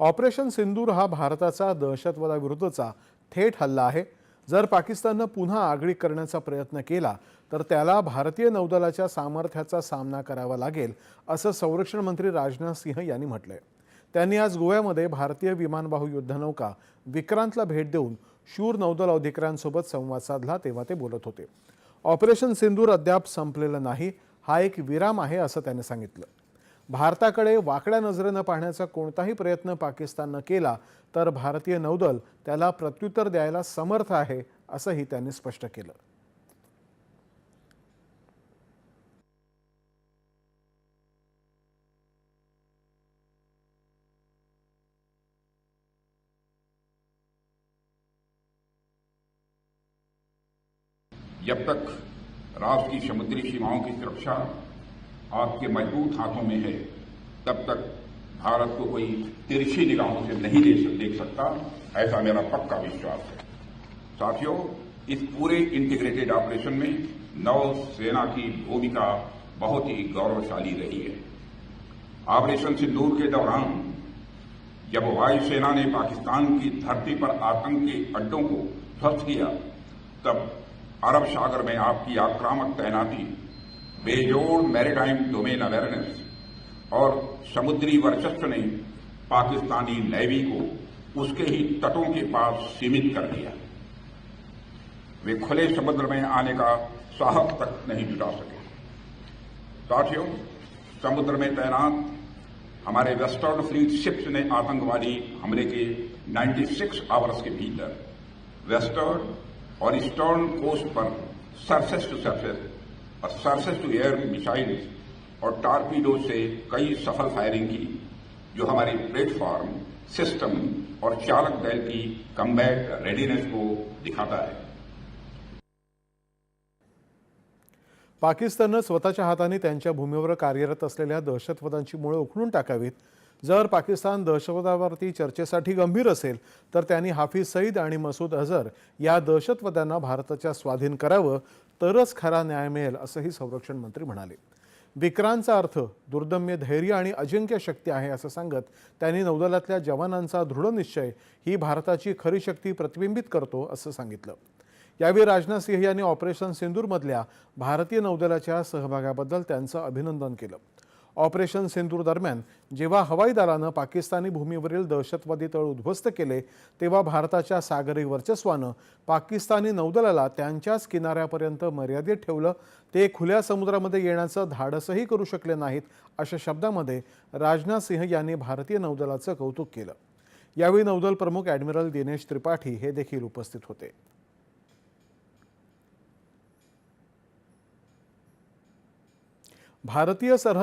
Operation सिंदूर हा भारताचा दहशतवादाविरुद्धचा थेट हल्ला आहे. जर पाकिस्ताननं पुन्हा आगळी करण्याचा प्रयत्न केला तर त्याला भारतीय नौदलाच्या सामर्थ्याचा सामना करावा लागेल असं संरक्षण मंत्री राजनाथ सिंह यांनी म्हटलंय. त्यांनी आज गोव्यामध्ये भारतीय विमानवाहू युद्धनौका विक्रांतला भेट देऊन शूर नौदल अधिकाऱ्यांसोबत संवाद साधला तेव्हा ते बोलत होते. ऑपरेशन सिंदूर अद्याप संपलेलं नाही हा एक विराम आहे असं त्यांनी सांगितलं. भारताकडे वाकड्या नजरेनं पाहण्याचा कोणताही प्रयत्न पाकिस्ताननं केला तर भारतीय नौदल त्याला प्रत्युत्तर द्यायला समर्थ आहे असंही त्यांनी स्पष्ट केलं. जब तक राष्ट्र की समुद्री सीमाओं की सुरक्षा आपके मज़बूत हाथों में है, तब तक भारत को कोई तिरछी निगाहों से नहीं देख सकता। ऐसा मेरा पक्का विश्वास है। साथियों, इस पूरे इंटीग्रेटेड ऑपरेशन में नौ सेना की भूमिका बहुत ही गौरवशाली रही है। ऑपरेशन सिंदूर के दौरान, जब वायुसेना ने पाकिस्तान की धरती पर आतंक के अड्डों को ध्वस्त किया, तब अरब सागर में आपकी आक्रामक तैनाती बेजोड़ मैरिटाइम डोमेन अवेयरनेस और समुद्री वर्चस्व ने पाकिस्तानी नेवी को उसके ही तटों के पास सीमित कर दिया। वे खुले समुद्र में आने का साहस तक नहीं जुटा सके। साथियों, समुद्र में तैनात हमारे वेस्टर्न फ्लीट शिप्स ने आतंकवादी हमले के 96 आवर्स के भीतर वेस्टर्न और eastern coast per surface to surface to air missile और टारपीडो से कई सफल फायरिंग की जो हमारे प्लेटफॉर्म सिस्टम और चालक दल की कम्बैट रेडीनेस को दिखाता है। पाकिस्ताननं स्वतःच्या हाताने त्यांच्या भूमीवर कार्यरत असलेल्या दहशतवादांची मुळे उखडून टाकावीत. जर पाकिस्तान दहशतवादावरती चर्चेसाठी गंभीर असेल तर त्यांनी हाफिज सईद आणि मसूद अझर या दहशतवाद्यांना भारताच्या स्वाधीन करावं तरच खरा न्याय मिळेल असंही संरक्षण मंत्री म्हणाले. विक्रांतचा अर्थ दुर्दम्य धैर्य आणि अजिंक्य शक्ती आहे असं सांगत त्यांनी नौदलातल्या जवानांचा दृढ निश्चय ही भारताची खरी शक्ती प्रतिबिंबित करतो असं सांगितलं. यावेळी राजनाथ सिंह यांनी ऑपरेशन सिंदूरमधल्या भारतीय नौदलाच्या सहभागाबद्दल त्यांचं अभिनंदन केलं. ऑपरेशन सिंदूर दरम्यान जेव्हा हवाई दलानं पाकिस्तानी भूमीवरील दहशतवादी तळ उद्ध्वस्त केले तेव्हा भारताच्या सागरी वर्चस्वानं पाकिस्तानी नौदलाला त्यांच्याच किनाऱ्यापर्यंत मर्यादित ठेवलं. ते खुल्या समुद्रामध्ये येण्याचं धाडसही करू शकले नाहीत अशा शब्दामध्ये राजनाथ सिंह यांनी भारतीय नौदलाचं कौतुक केलं. यावेळी नौदल प्रमुख ॲडमिरल दिनेश त्रिपाठी हे देखील उपस्थित होते. भारतीय सरहद